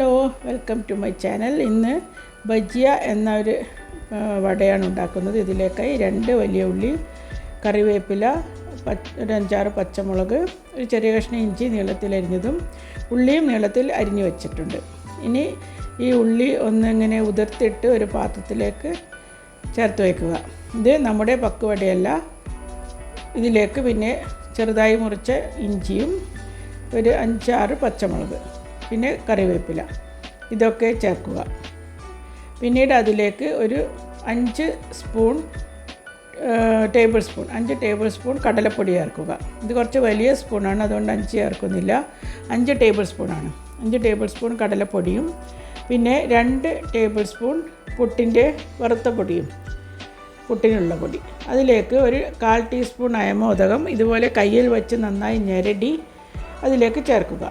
Hello welcome to my channel. ഇന്ന് ബജിയ എന്ന ഒരു വടയാണ് ഉണ്ടാക്കുന്നത്. ഇതിലേക്കായി രണ്ട് വലിയ ഉള്ളി കറിവേപ്പില ഒരു അഞ്ചാറ് പച്ചമുളക് ഒരു ചെറിയ കഷ്ണം ഇഞ്ചി നീളത്തിൽ അരിഞ്ഞതും ഉള്ളിയും നീളത്തിൽ അരിഞ്ഞു വെച്ചിട്ടുണ്ട്. ഇനി ഈ ഉള്ളി ഒന്നിങ്ങനെ ഉതിർത്തിട്ട് ഒരു പാത്രത്തിലേക്ക് ചേർത്ത് വയ്ക്കുക ഇത് നമ്മുടെ പക്കുവടയല്ല. ഇതിലേക്ക് പിന്നെ ചെറുതായി മുറിച്ച ഇഞ്ചിയും ഒരു അഞ്ചാറ് പച്ചമുളക്. പിന്നെ കറിവേപ്പില. ഇതൊക്കെ ചേർക്കുക. പിന്നീട് അതിലേക്ക് ഒരു അഞ്ച് സ്പൂൺ ടേബിൾ സ്പൂൺ അഞ്ച് ടേബിൾ സ്പൂൺ കടലപ്പൊടി ചേർക്കുക. ഇത് കുറച്ച് വലിയ സ്പൂണാണ് അതുകൊണ്ട് അഞ്ച് ചേർക്കുന്നില്ല. അഞ്ച് ടേബിൾ സ്പൂണാണ്. അഞ്ച് ടേബിൾ സ്പൂൺ കടലപ്പൊടിയും പിന്നെ രണ്ട് ടേബിൾ സ്പൂൺ പുട്ടിന്റെ വറുത്ത പൊടിയും പുട്ടിനുള്ള പൊടി. അതിലേക്ക് ഒരു കാൽ ടീസ്പൂൺ അയമോദകം ഇതുപോലെ കയ്യിൽ വെച്ച് നന്നായി ഞെരടി അതിലേക്ക് ചേർക്കുക.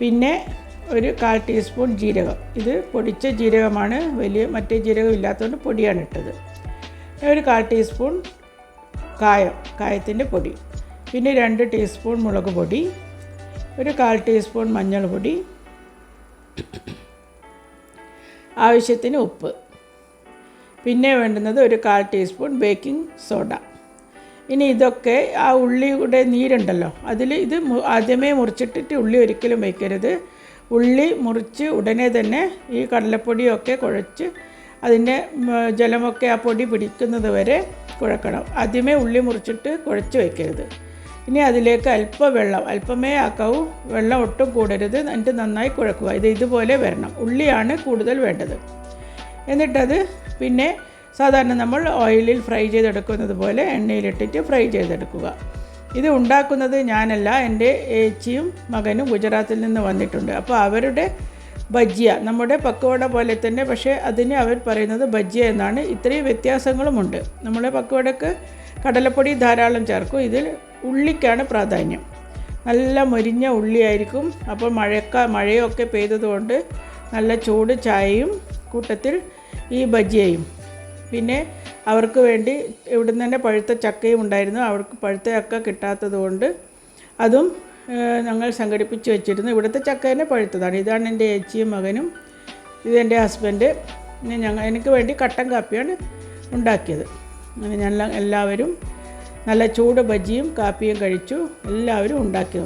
പിന്നെ ഒരു കാൽ ടീസ്പൂൺ ജീരകം. ഇത് പൊടിച്ച ജീരകമാണ്. വലിയ മറ്റേ ജീരകം ഇല്ലാത്തതുകൊണ്ട് പൊടിയാണ് ഇട്ടത്. ഒരു കാൽ ടീസ്പൂൺ കായം കായത്തിന്റെ പൊടി. പിന്നെ രണ്ട് ടീസ്പൂൺ മുളക് പൊടി. ഒരു കാൽ ടീസ്പൂൺ മഞ്ഞൾ പൊടി. ആവശ്യത്തിന് ഉപ്പ്. പിന്നെ വേണ്ടുന്നത് ഒരു കാൽ ടീസ്പൂൺ ബേക്കിംഗ് സോഡ. ഇനി ഇതൊക്കെ ആ ഉള്ളിയുടെ നീരുണ്ടല്ലോ. അതിൽ ഇത് ആദ്യമേ മുറിച്ചിട്ടിട്ട് ഉള്ളി ഒരിക്കലും വയ്ക്കരുത്. ഉള്ളി മുറിച്ച് ഉടനെ തന്നെ ഈ കടലപ്പൊടിയൊക്കെ കുഴച്ച് അതിന്റെ ജലമൊക്കെ ആ പൊടി പിടിക്കുന്നത് വരെ കുഴക്കണം. ആദ്യമേ ഉള്ളി മുറിച്ചിട്ട് കുഴച്ച് വയ്ക്കരുത്. ഇനി അതിലേക്ക് അല്പം വെള്ളം അല്പമേ ആക്കാവൂ വെള്ളം ഒട്ടും കൂടരുത്. എന്നിട്ട് നന്നായി കുഴക്കുക. ഇത് ഇതുപോലെ വരണം. ഉള്ളിയാണ് കൂടുതൽ വേണ്ടത്. എന്നിട്ടത് പിന്നെ സാധാരണ നമ്മൾ ഓയിലിൽ ഫ്രൈ ചെയ്തെടുക്കുന്നത് പോലെ എണ്ണയിലിട്ടിട്ട് ഫ്രൈ ചെയ്തെടുക്കുക. ഇത് ഉണ്ടാക്കുന്നത് ഞാനല്ല എന്റെ ഏച്ചിയും മകനും ഗുജറാത്തിൽ നിന്ന് വന്നിട്ടുണ്ട്. അപ്പോൾ അവരുടെ ബജ്ജിയ നമ്മുടെ പക്കവട പോലെ തന്നെ പക്ഷേ അതിന് അവർ പറയുന്നത് ബജ്ജിയ എന്നാണ്. ഇത്രയും വ്യത്യാസങ്ങളുമുണ്ട്. നമ്മുടെ പക്കവടക്ക് കടലപ്പൊടി ധാരാളം ചേർക്കും. ഇതിൽ ഉള്ളിക്കാണ് പ്രാധാന്യം. നല്ല മൊരിഞ്ഞ ഉള്ളിയായിരിക്കും. അപ്പോൾ മഴക്ക മഴയൊക്കെ പെയ്തതുകൊണ്ട് നല്ല ചൂട് ചായയും കൂട്ടത്തിൽ ഈ ബജിയയും പിന്നെ അവർക്ക് വേണ്ടി ഇവിടുന്ന് തന്നെ പഴുത്ത ചക്കയും ഉണ്ടായിരുന്നു. അവർക്ക് പഴുത്ത ചക്ക കിട്ടാത്തത് കൊണ്ട് അതും ഞങ്ങൾ സംഘടിപ്പിച്ച് വെച്ചിരുന്നു. ഇവിടുത്തെ ചക്ക തന്നെ പഴുത്തതാണ്. ഇതാണ് എന്റെ ഏച്ചിയും മകനും ഇതെന്റെ ഹസ്ബൻഡ്. ഞങ്ങൾ എനിക്ക് വേണ്ടി കട്ടൻ കാപ്പിയാണ് ഉണ്ടാക്കിയത്. അങ്ങനെ ഞങ്ങൾ എല്ലാവരും നല്ല ചൂട് ബജിയും കാപ്പിയും കഴിച്ചു. എല്ലാവരും ഉണ്ടാക്കി.